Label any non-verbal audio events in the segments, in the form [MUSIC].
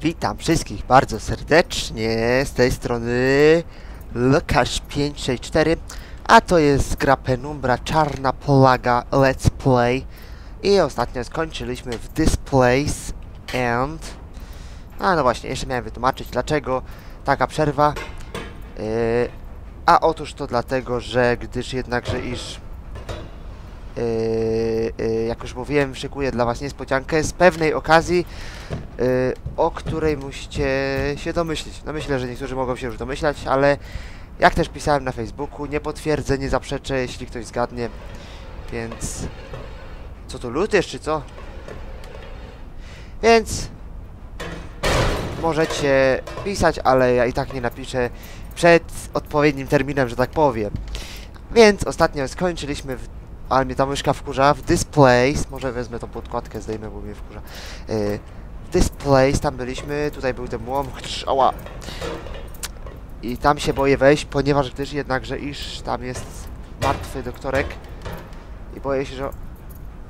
Witam wszystkich bardzo serdecznie. Z tej strony Lukasz564 a to jest gra Penumbra Czarna Plaga Let's Play. I ostatnio skończyliśmy w This Place and a no właśnie, jeszcze miałem wytłumaczyć dlaczego taka przerwa. Yy, a otóż to dlatego, że gdyż jednakże iż Yy, mówiłem, szykuję dla Was niespodziankę z pewnej okazji, yy, o której musicie się domyślić. No myślę, że niektórzy mogą się już domyślać, ale jak też pisałem na Facebooku, nie potwierdzę, nie zaprzeczę, jeśli ktoś zgadnie. Więc... Co to, lutesz czy co? Więc... Możecie pisać, ale ja i tak nie napiszę przed odpowiednim terminem, że tak powiem. Więc ostatnio skończyliśmy w ale mnie ta myszka wkurza. W This Place, może wezmę tą podkładkę, zdejmę, bo mnie wkurza. Yy, w This Place, tam byliśmy, tutaj był ten młom, ała. I tam się boję wejść, ponieważ gdyż jednakże iż tam jest martwy doktorek. I boję się, że...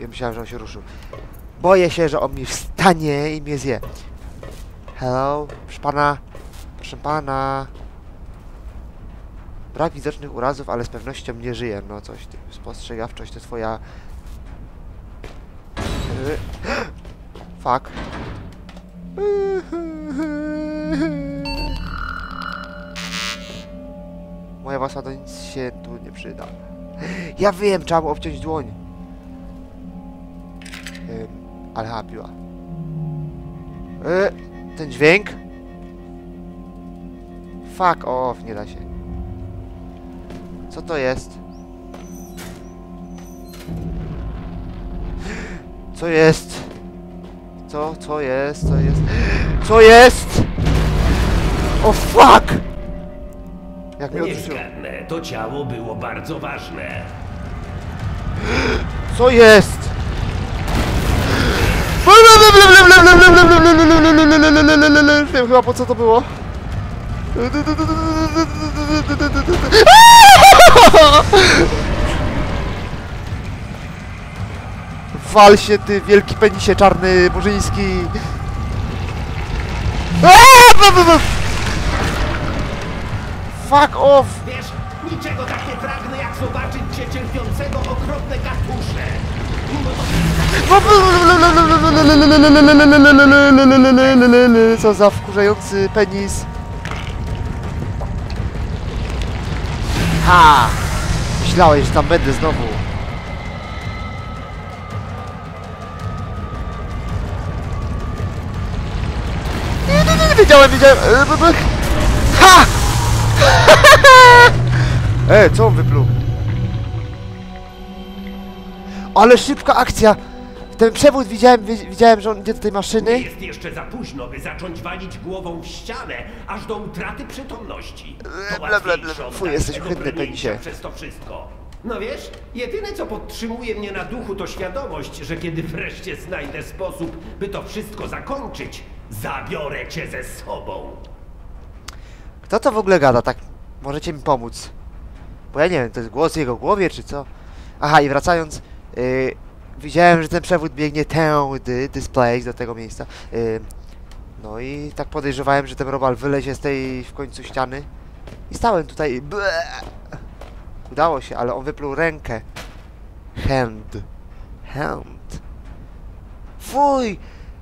Ja myślałem, że on się ruszył. Boję się, że on mi wstanie i mnie zje. Hello? Proszę pana? Proszę pana? Brak widocznych urazów, ale z pewnością nie żyje. No coś, ty, spostrzegawczość to twoja... Yy. [GASPS] Fuck. [LAUGHS] Moja wasa do nic się tu nie przyda. Ja wiem, trzeba mu obciąć dłoń. Ym, ale ha, piła. Yy, ten dźwięk? Fuck off, nie da się. Co to jest? Co jest? Co? Co jest? Co jest? Co jest? O fuck! Jak mnie Nie odrzuciło. to ciało było bardzo ważne. Co jest? Wiem chyba po co to było. Wal się ty wielki penisie czarny murzyński. Fuck off! Wiesz, niczego tak nie pragnę, jak zobaczyć cię cierpiącego okropne katusze. Co za wkurzający penis. Ha! Myślałeś, że tam będę znowu. Wiedziałem, wiedziałem. E, Ha! [LAUGHS] E, co on wypluł? Ale szybka akcja! Ten przewód widziałem, wi- widziałem, że on idzie do tej Nie maszyny. jest jeszcze za późno, by zacząć walić głową w ścianę, aż do utraty przytomności. To łatwiejsze ble. od Fuj, jesteś brnięcia penisie. przez to wszystko. No wiesz, jedyne co podtrzymuje mnie na duchu to świadomość, że kiedy wreszcie znajdę sposób, by to wszystko zakończyć, zabiorę cię ze sobą. Kto to w ogóle gada, tak? Możecie mi pomóc. Bo ja nie wiem, to jest głos w jego głowie, czy co? Aha, i wracając, yy, widziałem, że ten przewód biegnie tędy, display do tego miejsca. Yy, no i tak podejrzewałem, że ten robal wylezie z tej w końcu ściany. I stałem tutaj i. Udało się, ale on wypluł rękę. Hand. Hand. Fuj!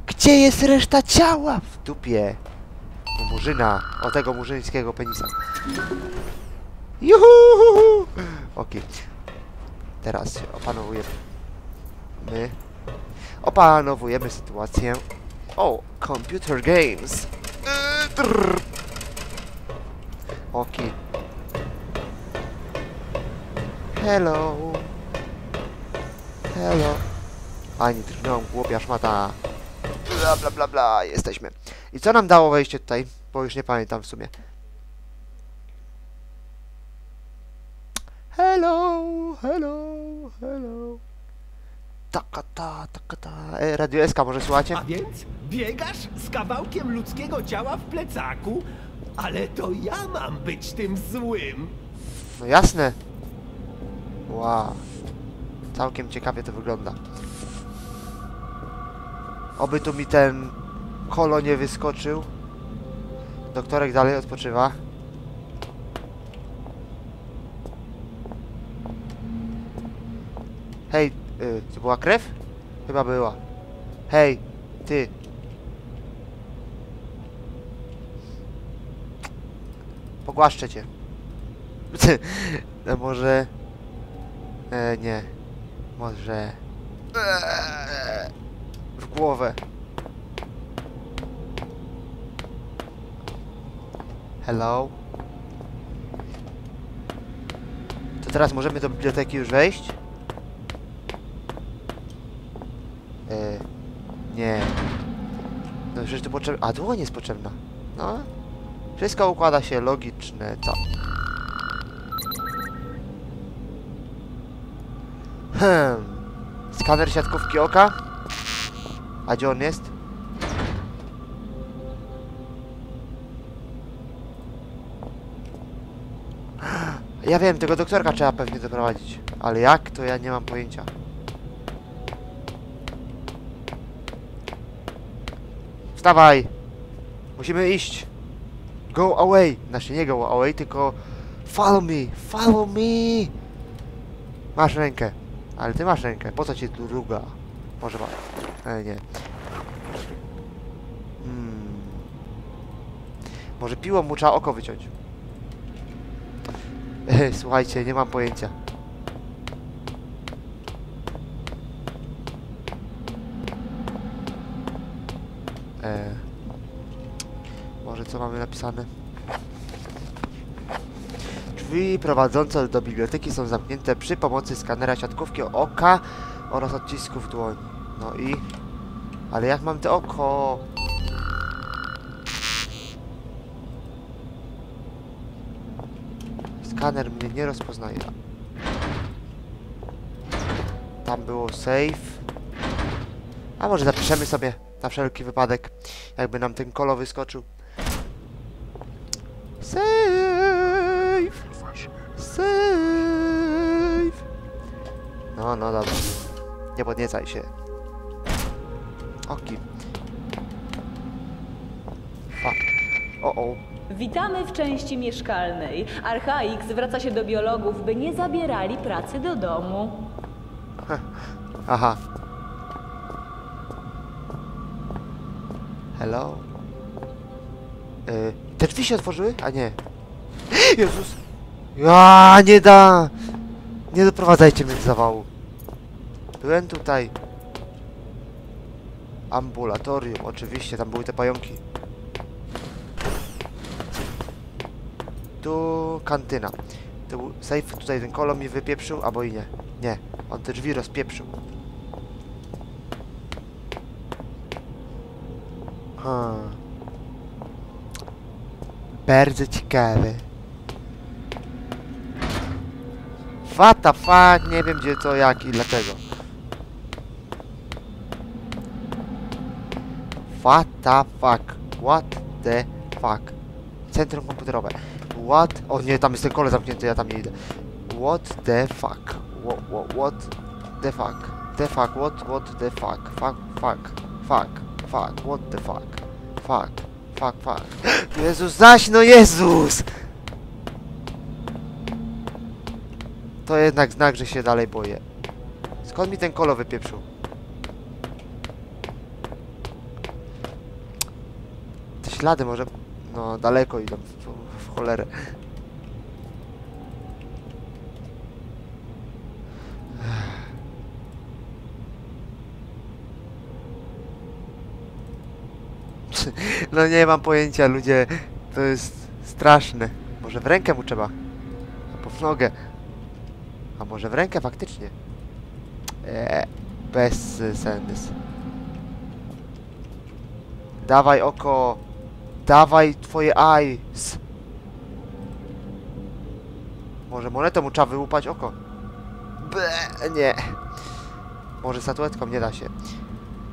Gdzie jest reszta ciała? W dupie. U murzyna, o tego murzyńskiego penisa. Juhu! Okej. Teraz się opanowujemy. My. Opanowujemy sytuację. O, computer games. Okej. Hello. Hello. Ani drgną, głupia szmata. Bla bla bla bla, jesteśmy. I co nam dało wejście tutaj? Bo już nie pamiętam w sumie. Hello, hello, hello. Taka ta, taka ta. E, Radio SK może słuchacie? A więc biegasz z kawałkiem ludzkiego ciała w plecaku? Ale to ja mam być tym złym. No jasne. Wow. Całkiem ciekawie to wygląda. Oby tu mi ten Kolo nie wyskoczył. Doktorek dalej odpoczywa. Hej, y, to była krew? Chyba była. Hej, ty. Pogłaszczę cię. [LAUGHS] No może... E, nie. Może... Eee, głowę. Hello? To teraz możemy do biblioteki już wejść? E, nie. No przecież to potrzebne... A, dłoń jest potrzebna. No. Wszystko układa się logiczne, co? Hmm. Skaner siatkówki oka? A gdzie on jest? Ja wiem, tego doktorka trzeba pewnie doprowadzić. Ale jak, to ja nie mam pojęcia. Wstawaj! Musimy iść! Go away! Znaczy nie go away, tylko follow me! Follow me! Masz rękę. Ale ty masz rękę. Po co ci druga? Może ma... E, nie. Hmm. Może piłą mu trzeba oko wyciąć. E, słuchajcie, nie mam pojęcia. E, może co mamy napisane? Drzwi prowadzące do biblioteki są zamknięte przy pomocy skanera siatkówki oka oraz odcisków dłoni. No i... Ale jak mam te oko? Skaner mnie nie rozpoznaje. Tam było save. A może zapiszemy sobie na wszelki wypadek, jakby nam ten kolo wyskoczył. Save! Save! No, no dobra. Nie podniecaj się. Oki. Fuck. O, o. Witamy w części mieszkalnej. Archaik zwraca się do biologów, by nie zabierali pracy do domu. [LAUGHS] Aha. Hello? Y, te drzwi się otworzyły? A nie. [GASPS] Jezus! Ja nie da! Nie doprowadzajcie mnie do zawału. Byłem tutaj. Ambulatorium, oczywiście, tam były te pająki. Tu kantyna. Był safe, tutaj ten kolor mi wypieprzył, albo i nie. Nie, on te drzwi rozpieprzył. Hmm. Bardzo ciekawe. What the fuck? Nie wiem gdzie to, jak i dlaczego. What the fuck? What the fuck? Centrum komputerowe. What? O nie, tam jest ten kole zamknięty, ja tam nie idę. What the fuck? What, what, what the fuck? The fuck, what, what the fuck? Fuck, fuck, fuck, fuck, what the fuck? Fuck, fuck, fuck. [GASPS] Jezus, zaś, no Jezus! To jednak znak, że się dalej boję. Skąd mi ten kolo wypieprzył? Ślady może... No, daleko idą. W, w cholerę. [SIGHS] No nie mam pojęcia, ludzie. To jest straszne. Może w rękę mu trzeba. Albo w nogę. A może w rękę faktycznie? Eee, bez y, sens. Dawaj oko. Dawaj twoje eyes. Może monetą mu trzeba wyłupać oko. Ble, nie. Może statuetką nie da się.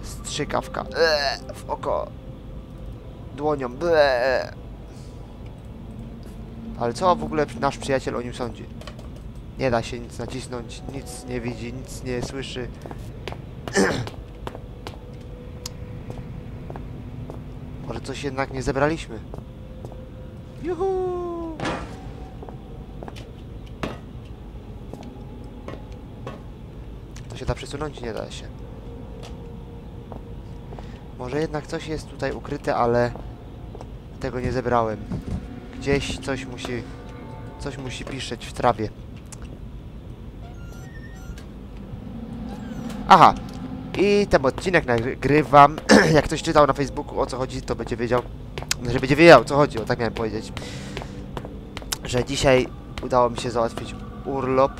Strzykawka. Eee, w oko. Dłonią. Ble. Ale co w ogóle nasz przyjaciel o nim sądzi? Nie da się nic nacisnąć, nic nie widzi, nic nie słyszy. [CLEARS THROAT] coś jednak nie zebraliśmy. Juhu! To się da przesunąć? Nie da się. Może jednak coś jest tutaj ukryte, ale tego nie zebrałem. Gdzieś coś musi... Coś musi piszeć w trawie. Aha. I ten odcinek nagrywam. [CLEARS THROAT] Jak ktoś czytał na Facebooku o co chodzi, to będzie wiedział. Że będzie wiedział o co chodzi, o tak miałem powiedzieć. Że dzisiaj udało mi się załatwić urlop.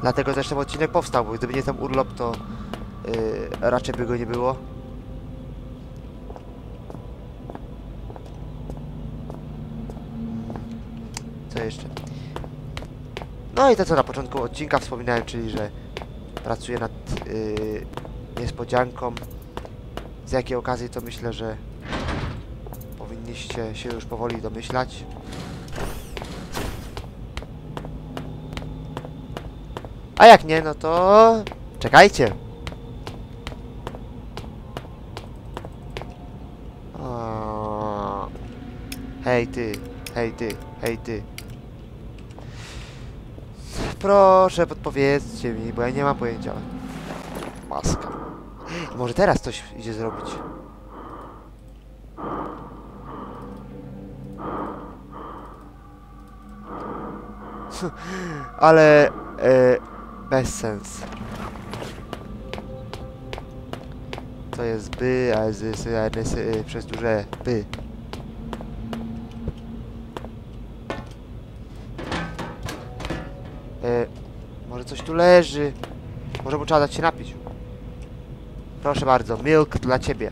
Dlatego też ten odcinek powstał, bo gdyby nie ten urlop, to yy, raczej by go nie było. Co jeszcze? No i to co na początku odcinka wspominałem, czyli że pracuję nad yy, niespodzianką. Z jakiej okazji to myślę, że powinniście się już powoli domyślać. A jak nie, no to czekajcie. Hej ty, hej ty, hej ty. Proszę, podpowiedzcie mi, bo ja nie mam pojęcia. Maska. Może teraz coś idzie zrobić. [LAUGHS] Ale... E, bez sens. To jest by, a z, a, s, y, przez duże by. E, może coś tu leży. Może mu trzeba dać się napić. Proszę bardzo, milk dla ciebie.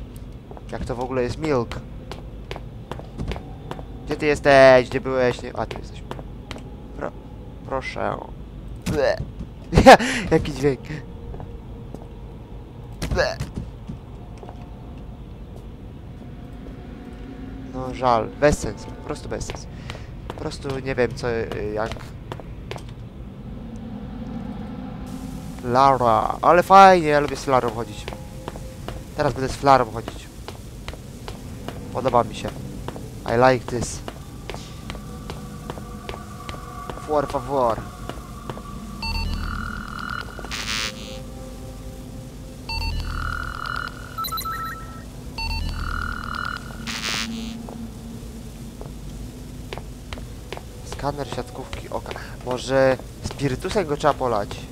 Jak to w ogóle jest milk? Gdzie ty jesteś? Gdzie byłeś? Nie... A, tu jesteś. Pro... Proszę. [LAUGHS] Jaki dźwięk. No żal, bez sensu, po prostu bez sensu. Po prostu nie wiem co, y, jak... Lara, ale fajnie, ja lubię z Larą chodzić. Teraz będę z Flarą chodzić. Podoba mi się. I like this. Por favor. Skaner siatkówki oka. Może spirytusem go trzeba polać?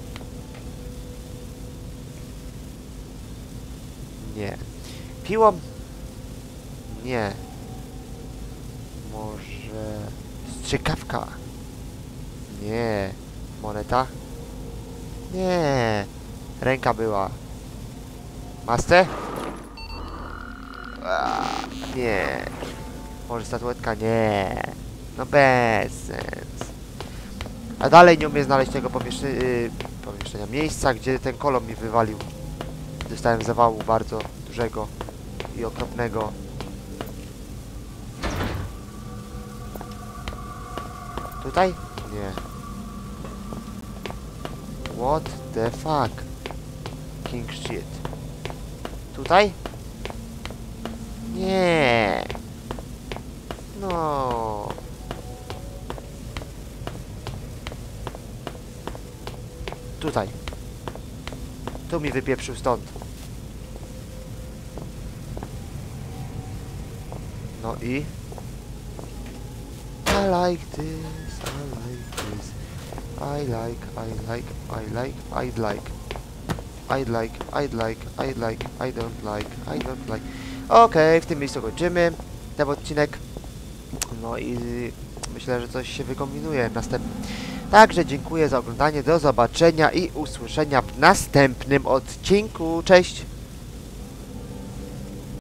Nie. Piłą? Nie. Może... Strzykawka? Nie. Moneta? Nie. Ręka była. Aaa, Nie. Może statuetka? Nie. No bez sens. A dalej nie umiem znaleźć tego pomieszczenia, yy, pomieszczenia, miejsca, gdzie ten kolom mi wywalił. Dostałem zawału bardzo dużego i okropnego. Tutaj? Nie. What the fuck? King shit. Tutaj? Nie. No. Tutaj. Tu mi wypieprzył stąd. No i? I like this, I like this. I like, I like, I like, I'd like. I'd like, I'd like, I'd like, I don't like, I don't like. Okej, w tym miejscu kończymy ten odcinek. No i myślę, że coś się wykombinuje następnym. Także dziękuję za oglądanie, do zobaczenia i usłyszenia w następnym odcinku. Cześć!